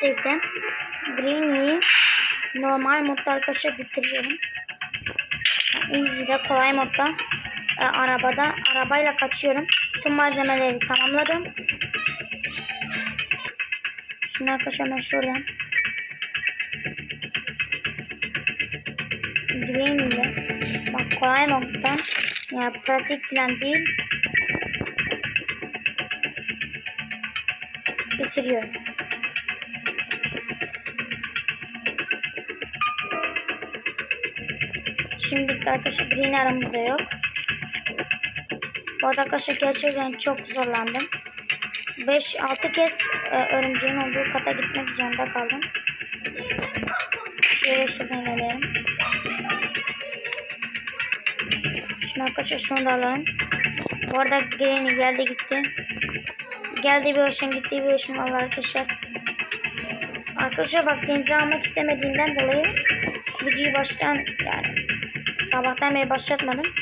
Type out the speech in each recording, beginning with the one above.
save'den Greeny'i normal modda arkadaşlar bitiriyorum. Easy'de kolay modda e, arabada arabayla kaçıyorum. Tüm malzemeleri tamamladım. Şimdi arkadaşlar ben şuradan Green ile bak kolay moddan yani pratik falan değil bitiriyorum. Şimdi arkadaşlar Green aramızda yok. Bu arada arkadaşlar gerçekten çok zorlandım. 5-6 kez e, örümceğin olduğu kata gitmek zorunda kaldım. Şöyle şuradan ilerleyelim. Şimdi arkadaşlar şunu da alalım. Bu arada Granny geldi gitti. Geldi bir hoşum gitti bir hoşum Allah arkadaşlar. Arkadaşlar vaktinizi almak istemediğimden dolayı videoyu baştan yani sabahtan beri başlatmadım.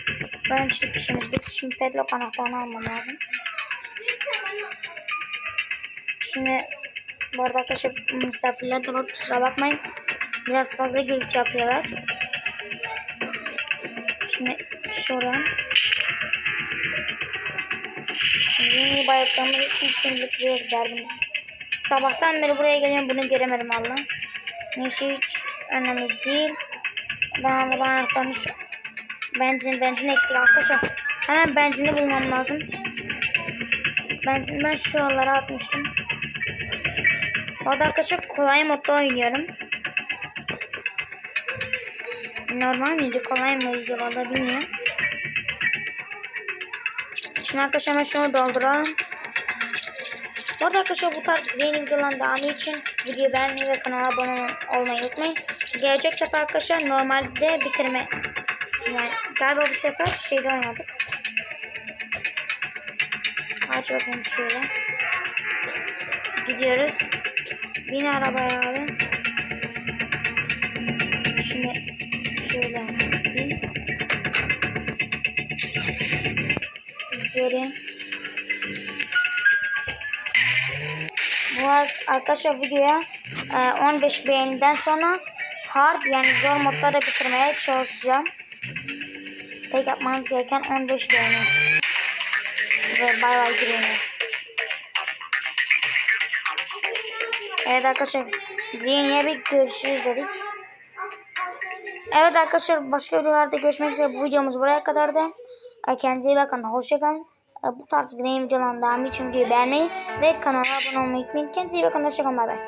Ben işte işimiz bitti. Şimdi padlock anahtarını almam lazım. Şimdi bu arada arkadaşlar misafirler de var kusura bakmayın. Biraz fazla gürültü yapıyorlar. Şimdi şuradan. Yeni bayraklarımız için şimdilik buraya giderdim. Sabahtan beri buraya geliyorum bunu göremedim valla. Neyse hiç önemli değil. Ben araba anahtarını şu benzin benzin eksik arkadaşlar. Hemen benzini bulmam lazım. Benzin ben şuralara atmıştım. Orada arkadaşlar kolay modda oynuyorum. Normal miydi kolay mıydı valla bilmiyorum. Şimdi arkadaşlar hemen şunu dolduralım. Bu arada arkadaşlar bu tarz yeni videoların devamı için videoyu beğenmeyi ve kanala abone olmayı unutmayın. Gelecek sefer arkadaşlar normalde bitirme yani galiba bu sefer şeyde oynadık. Aç bakayım şöyle. Gidiyoruz. Bin arabaya abi. Şimdi şöyle bin. Geri. Bu arkadaşlar videoya e, 15 beğeniden sonra hard yani zor modları bitirmeye çalışacağım. Tek yapmanız gereken 15 beğeni. Ve bay bay girene. Evet arkadaşlar Green'e bir görüşürüz dedik. Evet arkadaşlar başka videolarda görüşmek üzere. Bu videomuz buraya kadardı. Kendinize iyi bakın. Hoşçakalın. Bu tarz Green videoların devamı için videoyu beğenmeyi ve kanala abone olmayı unutmayın. Kendinize iyi bakın. Hoşçakalın. Bay bay.